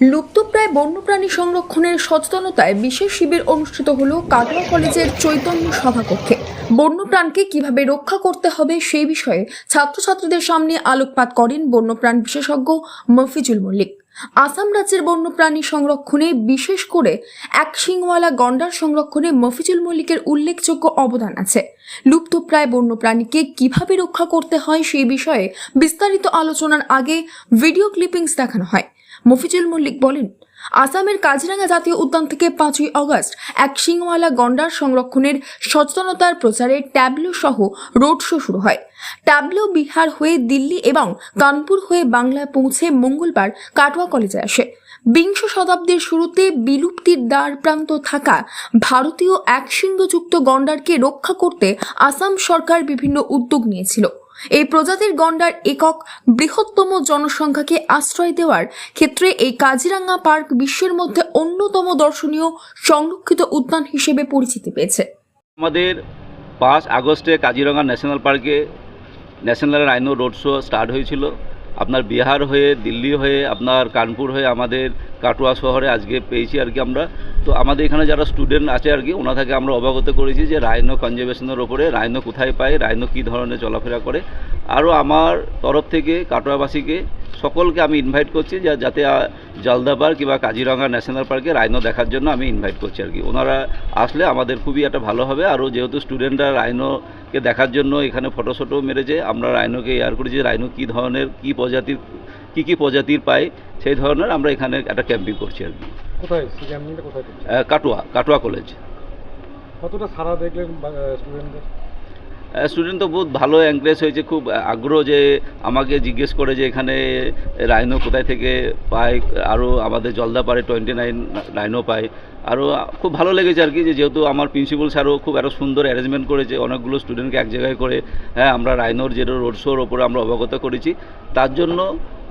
লুপ্তপ্রায় বন্যপ্রাণী সংরক্ষণের সচেতনতায় বিশেষ শিবির অনুষ্ঠিত হল কাটোয়া কলেজের চৈতন্য সভাকক্ষে। বন্যপ্রাণকে কীভাবে রক্ষা করতে হবে সেই বিষয়ে ছাত্রছাত্রীদের সামনে আলোকপাত করেন বন্যপ্রাণ বিশেষজ্ঞ মফিজুল মল্লিক। আসাম রাজ্যের বন্যপ্রাণী সংরক্ষণে বিশেষ করে এক শিংওয়ালা গন্ডার সংরক্ষণে মফিজুল মল্লিকের উল্লেখযোগ্য অবদান আছে। লুপ্তপ্রায় বন্যপ্রাণীকে কীভাবে রক্ষা করতে হয় সেই বিষয়ে বিস্তারিত আলোচনার আগে ভিডিও ক্লিপিংস দেখানো হয়। মফিজুল মল্লিক বলেন, আসামের কাজিরাঙ্গা জাতীয় উদ্যান থেকে পাঁচই অগস্ট এক শিংওয়ালা গন্ডার সংরক্ষণের সচেতনতার প্রচারে ট্যাবলো সহ রোড শো শুরু হয়। ট্যাবলো বিহার হয়ে দিল্লি এবং কানপুর হয়ে বাংলায় পৌঁছে মঙ্গলবার কাটোয়া কলেজে আসে। বিংশ শতাব্দীর শুরুতে বিলুপ্তির দ্বার প্রান্ত থাকা ভারতীয় একশৃঙ্গযুক্ত গন্ডারকে রক্ষা করতে আসাম সরকার বিভিন্ন উদ্যোগ নিয়েছিল। এই প্রজাতির গন্ডার একক বৃহত্তম জনসংখ্যাকে আশ্রয় দেওয়ার ক্ষেত্রে এই কাজিরাঙ্গা পার্ক বিশ্বের মধ্যে অন্যতম দর্শনীয় সংরক্ষিত উদ্যান হিসেবে পরিচিতি পেয়েছে। আমাদের পাঁচ আগস্টে কাজিরঙা ন্যাশনাল পার্কে national rhino road show start হয়েছিল। আপনার বিহার হয়ে, দিল্লি হয়ে, আপনার কানপুর হয়ে, আমাদের কাটোয়া শহরে আজকে পেয়েছি আর কি আমরা। তো আমাদের এখানে যারা স্টুডেন্ট আছে আর কি ওনা থেকে আমরা অবগত করেছি যে রাইনো কনজারভেশনের ওপরে রাইনো কোথায় পায় রাইনো কী ধরনের চলাফেরা করে। আরও আমার তরফ থেকে কাটোয়াবাসীকে সকলকে আমি ইনভাইট করছি যা যাতে আহ, জলদাপার কিংবা কাজিরঙা ন্যাশনাল পার্কে রাইনো দেখার জন্য আমি ইনভাইট করছি আর কি। ওনারা আসলে আমাদের খুবই একটা ভালো হবে। আরও যেহেতু স্টুডেন্টরা রাইনোকে দেখার জন্য এখানে ফটো ফটো মেরেছে আমরা রাইনোকে এয়ার করি যে রাইনো কী ধরনের কী প্রজাতির কী কী প্রজাতির পাই সেই ধরনের আমরা এখানে একটা ক্যাম্পিং করছি আর কি। কোথায়? সেই কোথায় কাটোয়া কাটোয়া কলেজ কতটা সারা দেখলেন স্টুডেন্টদের স্টুডেন্ট তো বহুত ভালো এনকারেজ হয়েছে খুব আগ্রহ যে আমাকে জিজ্ঞেস করে যে এখানে রাইনো কোথায় থেকে পায় আরও আমাদের জলদাপাড়ে টোয়েন্টি নাইন রাইনো পায়। আরও খুব ভালো লেগেছে আর কি যে যেহেতু আমার প্রিন্সিপাল স্যারও খুব একটা সুন্দর অ্যারেঞ্জমেন্ট করেছে অনেকগুলো স্টুডেন্টকে এক জায়গায় করে হ্যাঁ আমরা রাইনোর যে রোড শোর ওপরে আমরা অবগত করেছি। তার জন্য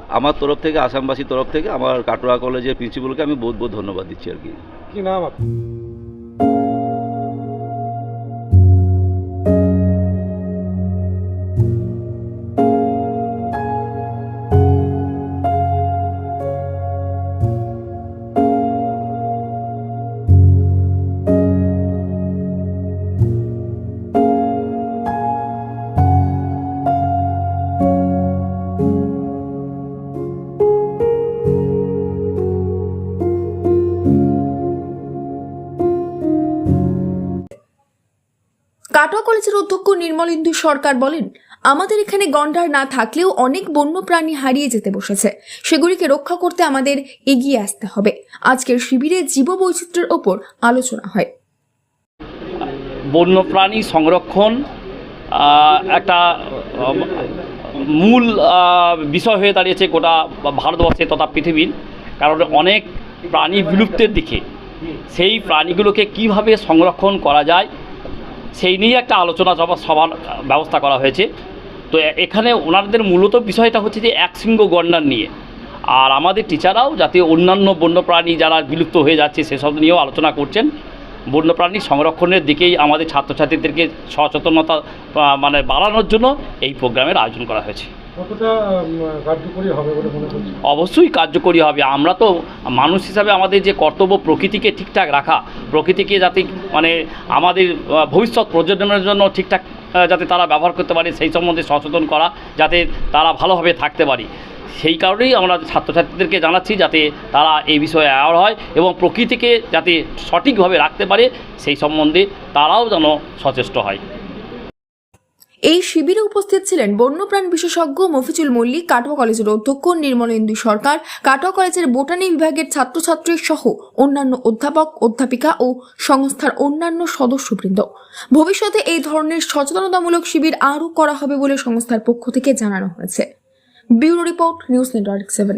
আমার তরফ থেকে, আসামবাসীর তরফ থেকে, আমার কাটোয়া কলেজের প্রিন্সিপালকে আমি বহুত বহুত ধন্যবাদ দিচ্ছি আর কি। নাম কাটোয়া কলেজের অধ্যক্ষ নির্মলেন্দু সরকার বলেন, আমাদের এখানে গন্ডার না থাকলেও অনেক বন্য প্রাণী হারিয়ে যেতে বসেছে। সেগুলিকে রক্ষা করতে আমাদের এগিয়ে আসতে হবে। আজকের শিবিরে জীববৈচিত্র্যের ওপর আলোচনা হয়। বন্যপ্রাণী সংরক্ষণ একটা মূল বিষয় হয়ে দাঁড়িয়েছে গোটা ভারতবর্ষে তথা পৃথিবীর। কারণ অনেক প্রাণী বিলুপ্তের দিকে, সেই প্রাণীগুলোকে কীভাবে সংরক্ষণ করা যায় সেই নিয়ে একটা আলোচনা সভা সভার ব্যবস্থা করা হয়েছে। তো এখানে ওনাদের মূলত বিষয়টা হচ্ছে যে এক শৃঙ্গ গন্ডার নিয়ে। আর আমাদের টিচাররাও যাতে অন্যান্য বন্যপ্রাণী যারা বিলুপ্ত হয়ে যাচ্ছে সেসব নিয়েও আলোচনা করছেন। বন্যপ্রাণী সংরক্ষণের দিকেই আমাদের ছাত্রছাত্রীদেরকে সচেতনতা মানে বাড়ানোর জন্য এই প্রোগ্রামের আয়োজন করা হয়েছে। অবশ্যই কার্যকরী হবে। আমরা তো মানুষ হিসাবে আমাদের যে কর্তব্য প্রকৃতিকে ঠিকঠাক রাখা, প্রকৃতিকে যাতে মানে আমাদের ভবিষ্যৎ প্রজন্মের জন্য ঠিকঠাক যাতে তারা ব্যবহার করতে পারে, সেই সম্বন্ধে সচেতন করা, যাতে তারা ভালোভাবে থাকতে পারে। সেই কারণেই আমরা ছাত্রছাত্রীদেরকে জানাচ্ছি যাতে তারা এই বিষয়ে অ্যাওয়ার হয় এবং প্রকৃতিকে যাতে সঠিকভাবে রাখতে পারে, সেই সম্বন্ধে তারাও যেন সচেষ্ট হয়। এই শিবিরে উপস্থিত ছিলেন বন্যপ্রাণ বিশেষজ্ঞ মফিজুল মল্লিক, কাটোয়া কলেজের অধ্যক্ষ নির্মলেন্দু সরকার, কাটোয়া কলেজের বোটানি বিভাগের ছাত্রছাত্রী সহ অন্যান্য অধ্যাপক, অধ্যাপিকা ও সংস্থার অন্যান্য সদস্যবৃন্দ। ভবিষ্যতে এই ধরনের সচেতনতামূলক শিবির আরও করা হবে বলে সংস্থার পক্ষ থেকে জানানো হয়েছে। Bureau report, news network seven.